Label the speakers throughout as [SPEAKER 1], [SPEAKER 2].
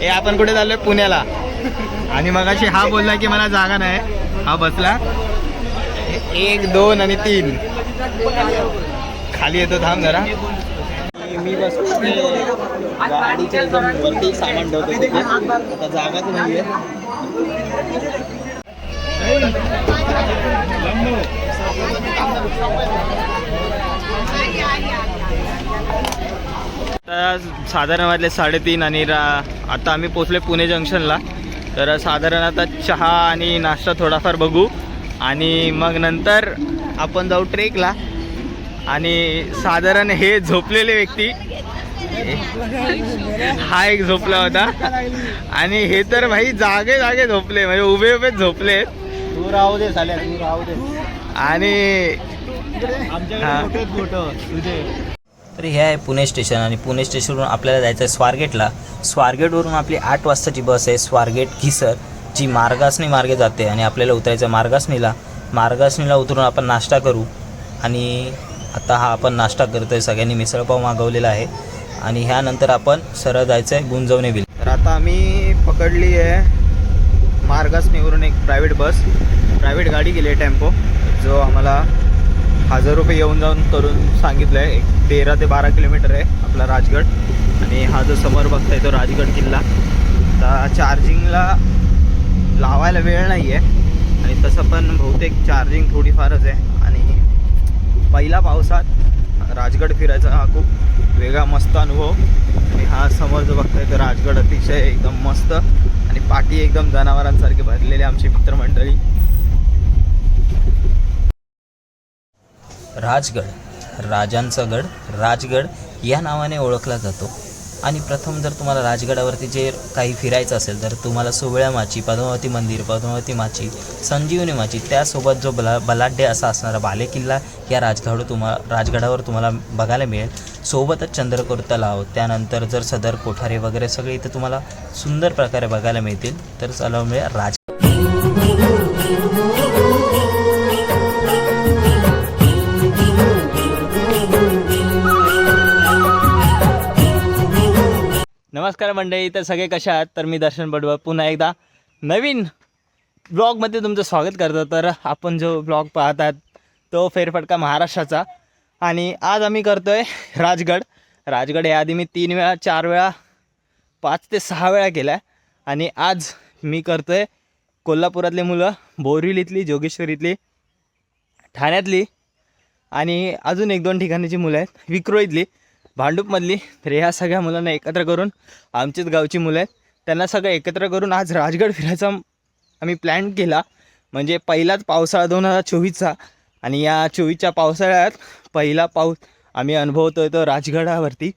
[SPEAKER 1] हे आपण कुठे चाललोय? पुण्याला. आणि मग अशी हा बोलला की मला जागा नाही. हा बसला. एक दोन आणि तीन. खाली येतो थांब जरा. मी बसतो गाडीच्या एकदम वरती सामान ठेवतो आता जागाच आता साधारण वाजले साडेतीन आणि रा आता आम्ही पोचले पुणे जंक्शनला. तर साधारण आता चहा आणि नाश्ता थोडाफार बघू. आणि मग नंतर आपण जाऊ ट्रेकला. आणि साधारण हे झोपलेले व्यक्ती. हा एक झोपला होता. आणि हे तर भाई जागे जागे झोपले. म्हणजे उभे उभे झोपले.
[SPEAKER 2] तू राहू दे
[SPEAKER 1] आणि
[SPEAKER 3] तर हे आहे पुणे स्टेशन आणि पुणे स्टेशनवरून आपल्याला जायचं आहे स्वारगेटला. स्वारगेटवरून आपली आठ वाजताची बस आहे स्वारगेट घिसर जी मार्गासनी मार्गे जाते आणि आपल्याला उतरायचं आहे मार्गासनीला. मार्गासनीला उतरून आपण नाश्ता करू आणि आता हा आपण नाश्ता करतो आहे सगळ्यांनी मिसळपाव मागवलेला आहे आणि ह्यानंतर आपण सरळ जायचं आहे गुंजवणे बिल
[SPEAKER 1] तर आता आम्ही पकडली आहे मार्गासनीवरून एक प्रायव्हेट बस प्रायव्हेट गाडी गेली आहे टेम्पो जो आम्हाला हजार रुपये येऊन जाऊन करून सांगितलं आहे एक तेरा ते बारा किलोमीटर आहे आपला राजगड. आणि हा जो समोर बघताय तो राजगड किल्ला. तर चार्जिंगला लावायला वेळ नाही आहे आणि तसं पण बहुतेक चार्जिंग थोडीफारच आहे. आणि पहिला पावसात राजगड फिरायचा हा खूप वेगळा मस्त अनुभव. आणि हा समोर जो बघताय तो राजगड अतिशय एकदम मस्त. आणि पाठी एकदम जनावरांसारखे भरलेले आमची मित्रमंडळी.
[SPEAKER 3] राजगड. राजांचा गड राजगड या नावाने ओळखला जातो. आणि प्रथम जर तुम्हाला राजगडावरती जे काही फिरायचं असेल तर तुम्हाला सोवळ्या माची पद्मावती मंदिर पद्मावती माची संजीवनी माची त्यासोबत जो बला बलाढ्य असा असणारा बालेकिल्ला या राजगड तुम्हा राजगडावर तुम्हाला बघायला मिळेल. सोबतच चंद्रकोर तलाव त्यानंतर जर सदर कोठारे वगैरे सगळे इथे तुम्हाला सुंदर प्रकारे बघायला मिळतील तर चला मिळेल राज
[SPEAKER 1] नमस्कार मंडळी तर सगळे कशा आहात? तर मी दर्शन बडवा पुन्हा एकदा नवीन ब्लॉगमध्ये तुमचं स्वागत करतो. तर आपण जो ब्लॉग पाहत आहात तो फेरफटका महाराष्ट्राचा. आणि आज आम्ही करतो आहे राजगड. राजगड हे आधी मी तीन वेळा चार वेळा पाच ते सहा वेळा केला आहे आणि आज मी करतो आहे कोल्हापुरातली मुलं बोरिवलीतली जोगेश्वरीतली ठाण्यातली आणि अजून एक दोन ठिकाणीची मुलं आहेत. विक्रोळीतली. भांडूपमधली. तर ह्या सगळ्या मुलांना एकत्र करून आमचीच गावची मुलं आहेत त्यांना सगळं एकत्र करून आज राजगड फिरायचा आम्ही प्लॅन केला. म्हणजे पहिलाच पावसाळा दोन हजार चोवीसचा आणि या चोवीसच्या पावसाळ्यात पहिला पाऊस आम्ही अनुभवतो तो राजगडावरती.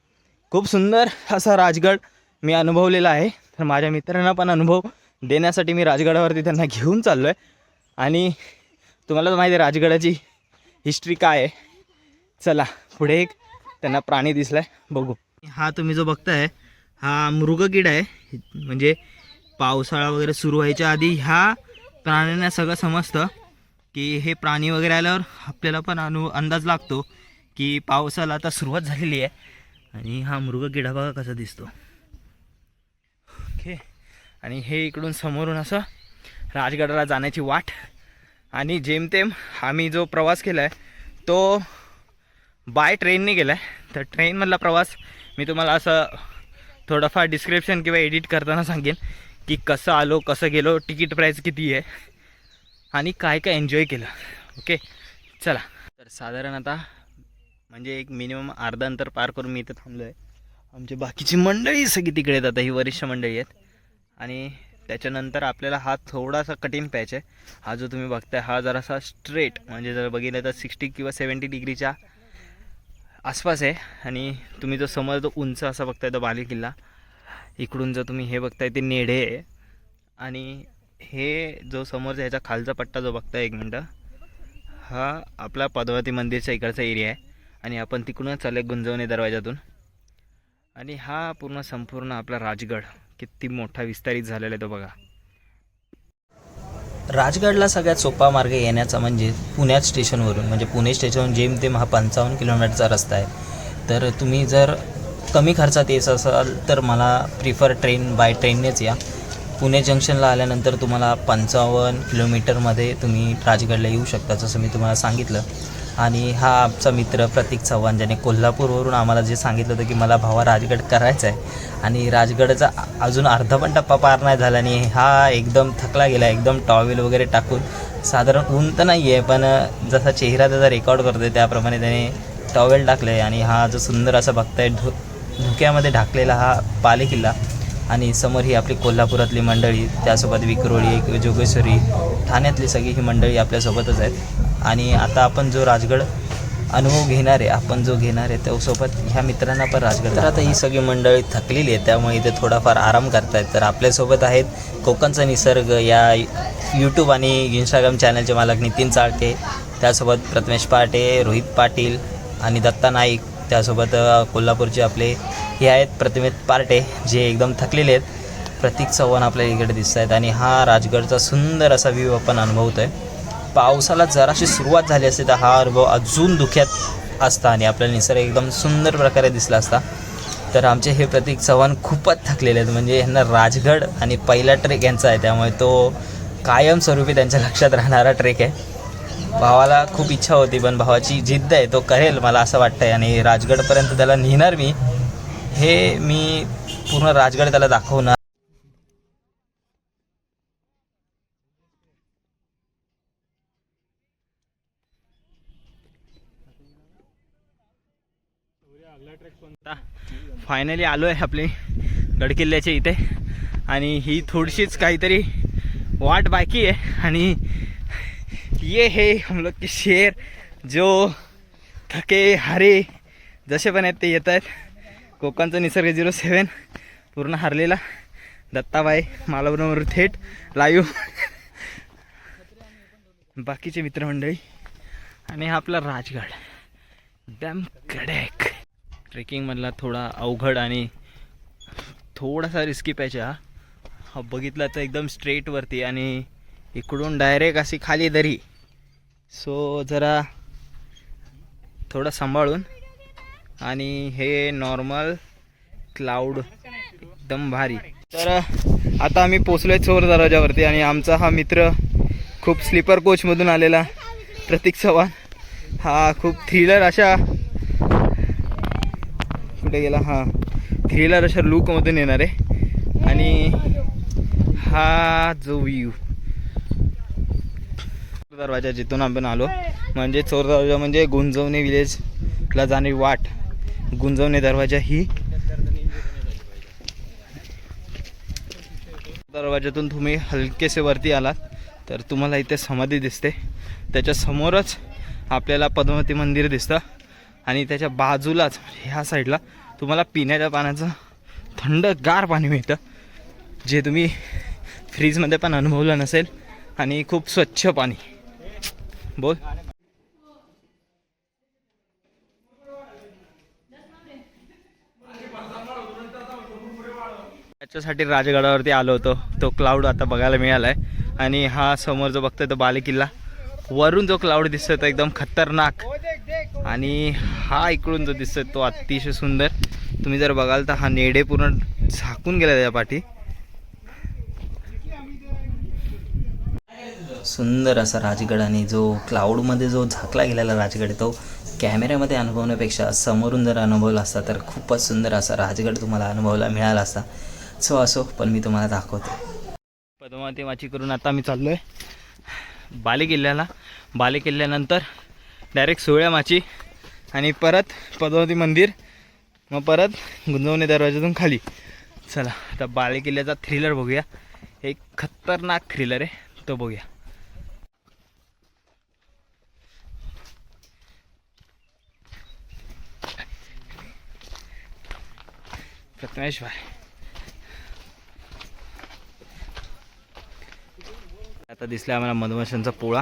[SPEAKER 1] खूप सुंदर असा राजगड मी अनुभवलेला आहे. तर माझ्या मित्रांना पण अनुभव देण्यासाठी मी राजगडावरती त्यांना घेऊन चाललो आहे आणि तुम्हाला तर माहिती आहे राजगडाची हिस्ट्री काय आहे. चला पुढे एक त्यांना प्राणी दिसलाय. बघू. हा तुम्ही जो बघताय हा मृगकीड आहे. म्हणजे पावसाळा वगैरे सुरू व्हायच्या आधी ह्या प्राण्यांना सगळं समजतं की हे प्राणी वगैरे आल्यावर आपल्याला पण अनु अंदाज लागतो की पावसाला आता सुरुवात झालेली आहे. आणि हा मृगकिडा बघा कसा दिसतो. ओके. आणि हे इकडून समोरून असं राजगडाला जाण्याची वाट. आणि जेमतेम आम्ही जो प्रवास केला आहे तो बाय ट्रेनने गेला आहे तर ट्रेनमधला प्रवास मी तुम्हाला असं थोडंफार डिस्क्रिप्शन किंवा एडिट करताना सांगेन की कसं आलो कसं गेलो तिकीट प्राईस किती आहे आणि काय काय एन्जॉय केलं. ओके चला. तर साधारण आता म्हणजे एक मिनिमम अर्धा अंतर पार करून मी इथं थांबलो आहे आमची बाकीची मंडळी सगळी तिकडे येतात ही वरिष्ठ मंडळी आहेत. आणि त्याच्यानंतर आपल्याला हा थोडासा कठीण पॅच आहे. हा जो तुम्ही बघताय हा जरासा स्ट्रेट म्हणजे जर बघितलं तर सिक्स्टी किंवा सेवन्टी डिग्रीच्या आसपास आहे आणि तुम्ही जो समोर जो उंच असा बघताय तो बाली किल्ला इकडून जर तुम्ही हे बघताय ते नेढे आहे. आणि हे जो समोर ह्याचा खालचा पट्टा जो बघताय एक मिनटं हा आपला पद्मावती मंदिरच्या इकडचा एरिया आहे. आणि आपण तिकडूनच चालले गुंजवणे दरवाजातून आणि हा पूर्ण संपूर्ण आपला राजगड किती मोठा विस्तारित झालेला आहे तो बघा.
[SPEAKER 3] राजगडला सगळ्यात सोपा मार्ग येण्याचा म्हणजे पुण्यात स्टेशनवरून म्हणजे पुणे स्टेशनवरून जेमतेम हा पंचावन्न किलोमीटरचा रस्ता आहे. तर तुम्ही जर कमी खर्चात येत असाल तर मला प्रिफर ट्रेन बाय ट्रेननेच या. पुणे जंक्शनला आल्यानंतर तुम्हाला पंचावन्न किलोमीटरमध्ये तुम्ही राजगडला येऊ शकता जसं मी तुम्हाला सांगितलं. आणि हा आमचा मित्र प्रतीक चव्हाण ज्याने कोल्हापूरवरून आम्हाला जे सांगितलं होतं की मला भावा राजगड करायचा आहे आणि राजगडचा अजून अर्धा पण टप्पा पार नाही झाला आणि हा एकदम थकला गेला एकदम टॉवेल वगैरे टाकून. साधारण ऊन तर नाही आहे पण जसा चेहरा त्याचा रेकॉर्ड करतोय त्याप्रमाणे त्याने टॉवेल टाकलं आहे आणि हा जो सुंदर असा बघताय धु धुक्यामध्ये ढाकलेला हा पाले किल्ला आणि समोर ही आपली कोल्हापुरातली मंडळी त्यासोबत विक्रोळी जोगेश्वरी ठाण्यातली सगळी ही मंडळी आपल्यासोबतच आहेत. आणि आता आपण जो राजगड अनुभव घेणार आहे आपण जो घेणार आहे त्यासोबत ह्या मित्रांना पण राजगड तर आता ही सगळी मंडळी थकलेली आहे त्यामुळे इथे थोडाफार आराम करतायत. तर आपल्यासोबत आहेत कोकणचा निसर्ग या यूट्यूब आणि इंस्टाग्राम चॅनलचे मालक नितीन चाळके त्यासोबत प्रथमेश पाटे रोहित पाटील आणि दत्ता नाईक त्यासोबत कोल्हापूरचे आपले हे आहेत प्रतिमेत पार्टे जे एकदम थकलेले आहेत. प्रतीक चव्हाण आपल्या इकडे दिसत आहेत आणि हा राजगडचा सुंदर असा व्ह्यू आपण अनुभवतो आहे पावसाला जराशी सुरुवात झाली असते तर हा अनुभव अजून धुक्यात असता आणि आपल्याला निसर्ग एकदम सुंदर प्रकारे दिसला असता. तर आमचे हे प्रतीक चव्हाण खूपच थकलेले आहेत म्हणजे ह्यांना राजगड आणि पहिला ट्रेक यांचा आहे त्यामुळे तो कायमस्वरूपी त्यांच्या लक्षात राहणारा ट्रेक आहे. भावाला खूप इच्छा होती पण भावाची जिद्द आहे तो करेल मला असं वाटतंय आणि राजगडपर्यंत त्याला नेणार मी. हे मी पूर्ण राजगड त्याला दाखवणार.
[SPEAKER 1] आता फायनली आलो आहे आपली गडकिल्ल्याच्या इथे. आणि ही थोडीशीच काहीतरी वाट बाकी आहे. आणि ये है हम लोग की शेर जो थके हारे जसे पण आहेत ते येत आहेत. कोकणचं निसर्ग झिरो सेवन पूर्ण हरलेला. दत्ताबाई मालाबरोबर थेट लाईव्ह बाकीचे मित्रमंडळी. आणि हा आपला राजगड. डॅम कडॅक. ट्रेकिंगमधला थोडा अवघड आणि थोडासा रिस्की पॅच हा. हा बघितला तर एकदम स्ट्रेटवरती आणि इकडून डायरेक्ट अशी खाली दरी. सो जरा थोडं सांभाळून आणि हे नॉर्मल क्लाउड एकदम भारी. तर आता आम्ही पोचलो आहे चोर दरवाजावरती आणि आमचा हा मित्र खूप स्लीपर कोचमधून आलेला प्रतीक चव्हाण. हा खूप थ्रिलर अशा कुठे गेला? हा. थ्रिलर अशा लुकमधून येणार आहे. आणि हा जो व्ह्यू दरवाजा जिथून आपण आलो म्हणजे चोर दरवाजा म्हणजे गुंजवणे विलेजला जाणारी वाट. गुंजवणे दरवाजा ही. दरवाज्यातून तुम्ही हलकेसे वरती आलात तर तुम्हाला इथे समाधी दिसते. त्याच्यासमोरच आपल्याला पद्मावती मंदिर दिसतं. आणि त्याच्या बाजूलाच ह्या साईडला तुम्हाला पिण्याच्या पाण्याचं थंडगार पाणी मिळतं. जे तुम्ही फ्रीजमध्ये पण अनुभवलं नसेल आणि खूप स्वच्छ पाणी. बोल. त्याच्यासाठी राजगडावरती आलो होतो. तो क्लाउड आता बघायला मिळाला आहे आणि हा समोर जो बघतोय तो बालेकिल्ला. वरून जो क्लाउड दिसतोय तो एकदम खतरनाक. आणि हा इकडून जो दिसतोय तो अतिशय सुंदर. तुम्ही जर बघाल तर हा नेडे पूर्ण झाकून गेला त्याच्या पाठी.
[SPEAKER 3] सुंदर असा राजगड आणि जो क्लाउडमध्ये जो झाकला गेलेला राजगड तो कॅमेऱ्यामध्ये अनुभवण्यापेक्षा समोरून जर अनुभवला असता तर खूपच सुंदर असा राजगड तुम्हाला अनुभवला मिळाला असता. सो असो पण मी तुम्हाला दाखवतो.
[SPEAKER 1] पद्मावती माची करून आता मी चाललो आहे बालेकिल्ल्याला बालेकिल्ल्यानंतर डायरेक्ट सोळ्या माची आणि परत पद्मावती मंदिर मग परत गुंजवणे दरवाजातून खाली. चला आता बालेकिल्ल्याचा थ्रिलर बघूया. एक खतरनाक थ्रिलर आहे तो बघूया. प्रथमेश भाई आता दिसला आम्हाला मधमाशांचा पोळा.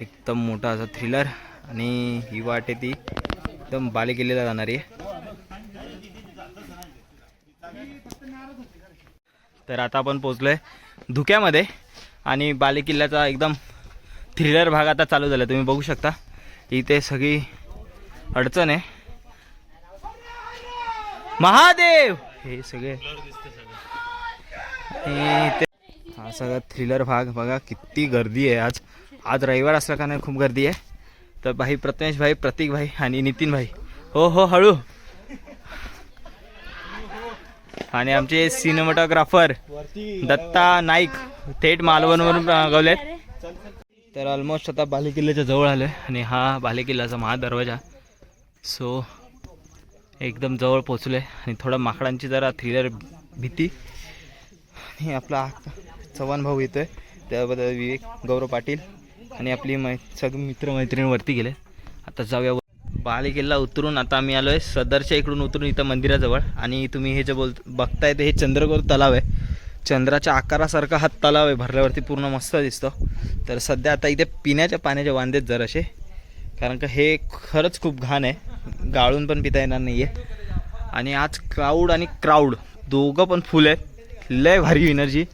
[SPEAKER 1] एकदम मोठा असा थ्रिलर आणि ही वाट आहे ती एकदम बालेकिल्ल्याला जाणारी आहे. तर आता आपण पोचलो आहे धुक्यामध्ये आणि बालेकिल्ल्याचा एकदम थ्रिलर भाग आता चालू झाला. तुम्ही बघू शकता. इथे सगळी अडचण आहे. महादेव! हे सगळे. हा सगळा थ्रिलर भाग. बघा किती गर्दी आहे आज. आज रविवार असल्या कारणाने खूप गर्दी आहे. तर भाई प्रथमेश भाई प्रतीक भाई आणि नितीन भाई. हो हो हळू. आणि आमचे सिनेमोटोग्राफर दत्ता नाईक थेट मालवणवरून मागवलेत तर ऑलमोस्ट आता बालेकिल्ल्याच्या जवळ आलो आहे आणि हा बालेकिल्ल्याचा महादरवाजा. सो एकदम जवळ पोचलो आहे आणि थोडं माकडांची जरा थ्रिलर भीती. आणि आपला चव्हाण भाऊ येतो आहे त्याबद्दल विवेक गौरव पाटील आणि आपली मै सगळे मित्रमैत्रिणीवरती गेले. आता जाऊया वर. बालेकिल्ला उतरून आता आम्ही आलो आहे सदरच्या इकडून उतरून इथं मंदिराजवळ. आणि तुम्ही हे जे बोल बघताय ते हे चंद्रगोर तलाव आहे. चंद्राच्या आकारासारखा हा तलाव आहे. भरल्यावरती पूर्ण मस्त दिसतो. तर सध्या आता इथे पिण्याच्या पाण्याचे वांदेत जराशे. कारण का हे खरंच खूप घाण आहे. गाळून पण पिता येणार नाही आहे आणि आज क्राऊड आणि क्राऊड दोघं पण फुल आहे लय भारी एनर्जी.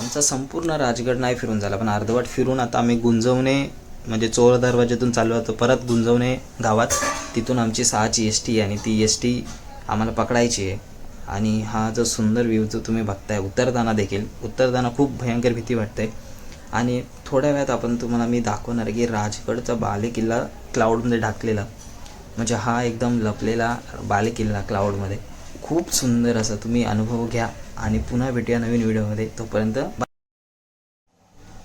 [SPEAKER 3] आमचा संपूर्ण राजगड नाही फिरून झाला पण अर्धवट फिरून आता आम्ही गुंजवणे म्हणजे चोर दरवाज्यातून चालू होतो परत गुंजवणे गावात. तिथून आमची सहाची एस टी आणि ती एस टी आम्हाला पकडायची आहे. आणि हा जो सुंदर व्ह्यू जो तुम्ही बघताय उतरताना देखील. उतरताना खूप भयंकर भीती वाटते. आणि थोड्या वेळात आपण तुम्हाला मी दाखवणार आहे की राजगडचा बालेकिल्ला क्लाऊडमध्ये ढाकलेला. म्हणजे हा एकदम लपलेला बालेकिल्ला क्लाऊडमध्ये खूप सुंदर असा तुम्ही अनुभव घ्या आणि पुन्हा भेटूया नवीन व्हिडिओमध्ये. तोपर्यंत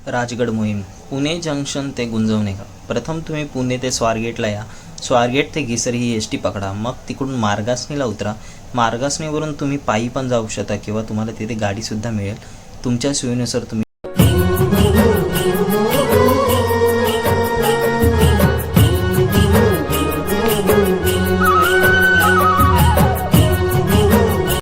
[SPEAKER 3] राजगड मोहीम पुणे जंक्शन ते गुंजवणे का प्रथम तुम्ही पुणे ते स्वारगेटला या. स्वारगेट ते घिसर ही एस टी पकडा. मग तिकडून मार्गासनीला उतरा. मार्गासनीवरून तुम्ही पायी पण जाऊ शकता किंवा तुम्हाला तिथे गाडीसुद्धा मिळेल. तुमच्या सोयीनुसार तुम्ही